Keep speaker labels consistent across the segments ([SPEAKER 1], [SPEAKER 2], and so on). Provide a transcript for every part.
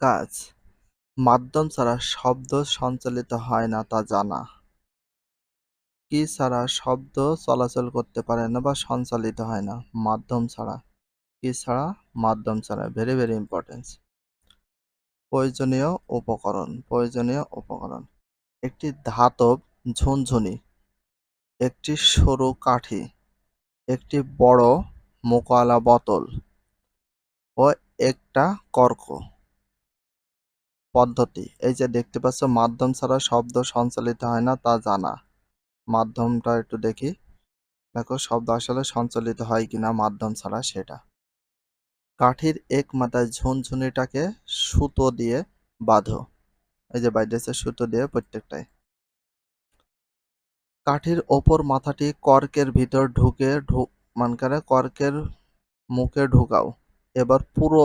[SPEAKER 1] কাজ। মাধ্যম ছাড়া শব্দ সঞ্চালিত হয় না তা জানা। কি ছাড়া শব্দ চলাচল করতে পারে না বা সঞ্চালিত হয় না? মাধ্যম ছাড়া। কি ছাড়া? মাধ্যম ছাড়া। ভেরি ভেরি ইম্পর্টেন্স প্রয়োজনীয় উপকরণ। প্রয়োজনীয় উপকরণ। একটি ধাতব ঝুনঝুনি। একটি সরু কাঠি। একটি বড় মোকালা বোতল। ও একটা কর্ক। পদ্ধতি। এই যে দেখতে পাচ্ছ, মাধ্যম ছাড়া শব্দ সঞ্চালিত হয় না, তা জানা। মাধ্যমটা একটু দেখি। দেখো, শব্দ আসলে সঞ্চালিত হয় কিনা, মাধ্যম ছাড়া সেটা। কাঠির এক মাথায় ঝুনঝুনিটাকে সুতো দিয়ে বাঁধো। এই যে বাইরেছে সুতো দিয়ে প্রত্যেকটায় কাঠির ওপর মাথাটি কর্কের ভিতর ঢুকে ঢুক মানকারে কর্কের মুখে ঢুকাও। এবার পুরো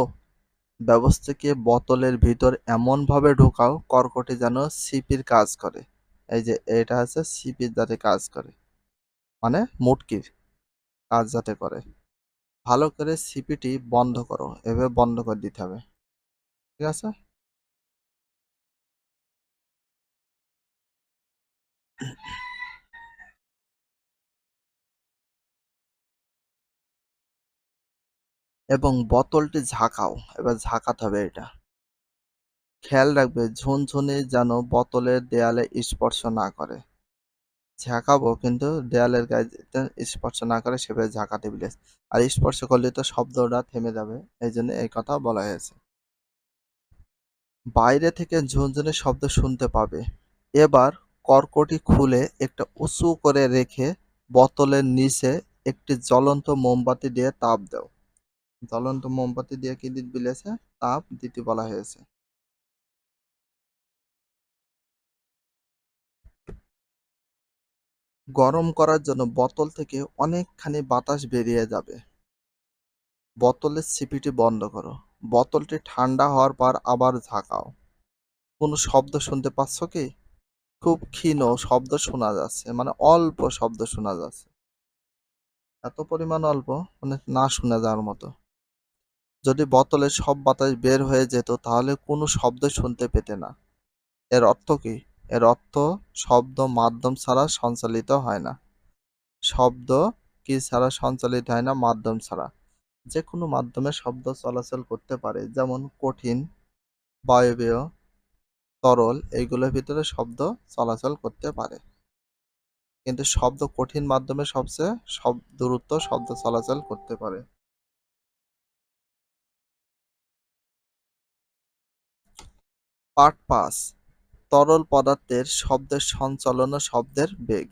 [SPEAKER 1] ব্যবস্থাকে বোতলের ভিতর এমনভাবে ঢোকাও, কর্কটে যেন সিপির কাজ করে। এই যে, এটা আছে সিপির যাতে কাজ করে। মানে মুটকির কাজ যাতে করে। ভালো করে সিপিটি বন্ধ করো, এভাবে বন্ধ করে দিতে হবে। ঠিক আছে? এবং বোতলটি ঝাঁকাও, এবার ঝাঁকাতে হবে এটা। খেয়াল রাখবে, ঝুনঝুনি যেন বোতলের দেয়ালে স্পর্শ না করে। ঝাঁকাবো, কিন্তু দেয়ালের গায়ে স্পর্শ না করে সেভাবে ঝাঁকাতে বিলেস আর স্পর্শ করলে তো শব্দটা থেমে যাবে, এই জন্য এই কথা বলা হয়েছে। বাইরে থেকে ঝুনঝুনি শব্দ শুনতে পাবে। এবার কর্কটি খুলে একটা উঁচু করে রেখে বোতলের নিচে একটি জ্বলন্ত মোমবাতি দিয়ে তাপ দাও। জ্বলন্ত মোমবাতি দিয়ে কি দিতে বিলেছে? তাপ দিতে বলা হয়েছে। গরম করার জন্য বোতল থেকে অনেকখানি বাতাস বেরিয়ে যাবে। বোতলের ছিপিটি বন্ধ করো। বোতলটি ঠান্ডা হওয়ার পর আবার ঝাঁকাও। কোনো শব্দ শুনতে পাচ্ছ কি? খুব ক্ষীণ শব্দ শোনা যাচ্ছে মানে অল্প শব্দ শোনা যাচ্ছে। এত পরিমাণ অল্প মানে না শোনা যাওয়ার মতো। যদি বোতলের সব বাতাস বের হয়ে যেত, তাহলে কোনো শব্দ শুনতে পেতে না। এর অর্থ কি? এর অর্থ, শব্দ মাধ্যম ছাড়া সঞ্চালিত হয় না। শব্দ কি ছাড়া সঞ্চালিত হয় না? মাধ্যম ছাড়া। যে কোনো মাধ্যমে শব্দ চলাচল করতে পারে, যেমন কঠিন, বায়বীয়, তরল এইগুলোর ভিতরে শব্দ চলাচল করতে পারে। কিন্তু শব্দ কঠিন মাধ্যমে সবচেয়ে সব দূরত্ব শব্দ চলাচল করতে পারে। পার্ট পাস তরল পদার্থের শব্দের সঞ্চালন ও শব্দের বেগ।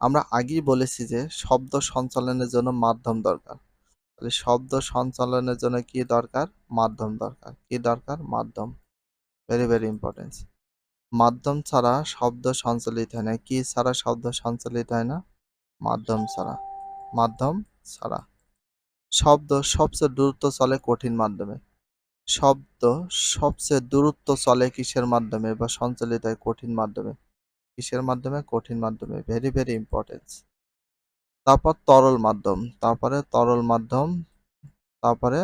[SPEAKER 1] আমরা আগেই বলেছি যে শব্দ সঞ্চালনের জন্য মাধ্যম দরকার। তাহলে শব্দ সঞ্চালনের জন্য কি দরকার? মাধ্যম দরকার। কি দরকার? মাধ্যম। ভেরি ভেরি ইম্পর্টেন্স মাধ্যম ছাড়া শব্দ সঞ্চালিত হয় না। কি ছাড়া শব্দ সঞ্চালিত হয় না? মাধ্যম ছাড়া। মাধ্যম ছাড়া। শব্দ সবচেয়ে দ্রুত চলে কঠিন মাধ্যমে। শব্দ সবচেয়ে দূরত্ব চলে কিসের মাধ্যমে বা সঞ্চালিত হয় কঠিন মাধ্যমে? কিসের মাধ্যমে? কঠিন মাধ্যমে। ভেরি ভেরি ইম্পর্টেন্স তারপর তরল মাধ্যম, তারপরে তরল মাধ্যম, তারপরে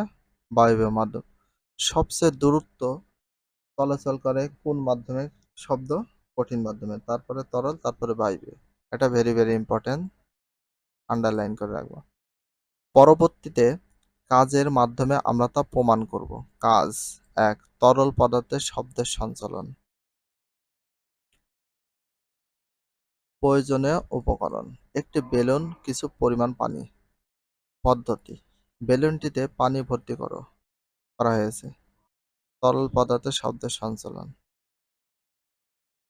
[SPEAKER 1] বায়বীয় মাধ্যম। সবচেয়ে দূরত্ব চলাচল করে কোন মাধ্যমে? শব্দ কঠিন মাধ্যমে। তারপরে তরল, তারপরে বায়বীয়। এটা ভেরি ভেরি ইম্পর্টেন্ট আন্ডারলাইন করে রাখব। পরবর্তীতে কাজের মাধ্যমে আমরা তা প্রমাণ করব। কাজ এক তরল পদার্থের শব্দের সঞ্চালন। প্রয়োজনীয় উপকরণ। একটি বেলুন, কিছু পরিমাণ পানি। পদ্ধতি। বেলুনটিতে পানি ভর্তি করো, করা হয়েছে। তরল পদার্থের শব্দের সঞ্চালন।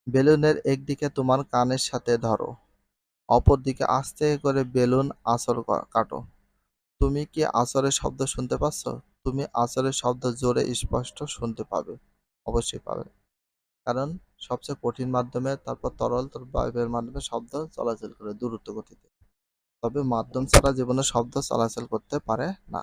[SPEAKER 1] বেলুনের একদিকে তোমার কানের সাথে ধরো। অপর দিকে আস্তে করে বেলুন আঁচড় কাটো। তুমি কি আঁচড়ের শব্দ শুনতে পাচ্ছ? তুমি আঁচড়ের শব্দ জোরে স্পষ্ট শুনতে পাবে। অবশ্যই পাবে। কারণ সবচেয়ে কঠিন মাধ্যমে তারপর তরল তোর বায়ুবের মাধ্যমে শব্দ চলাচল করে দূরত্ব গতিতে। তবে মাধ্যম ছাড়া জীবনে শব্দ চলাচল করতে পারে না।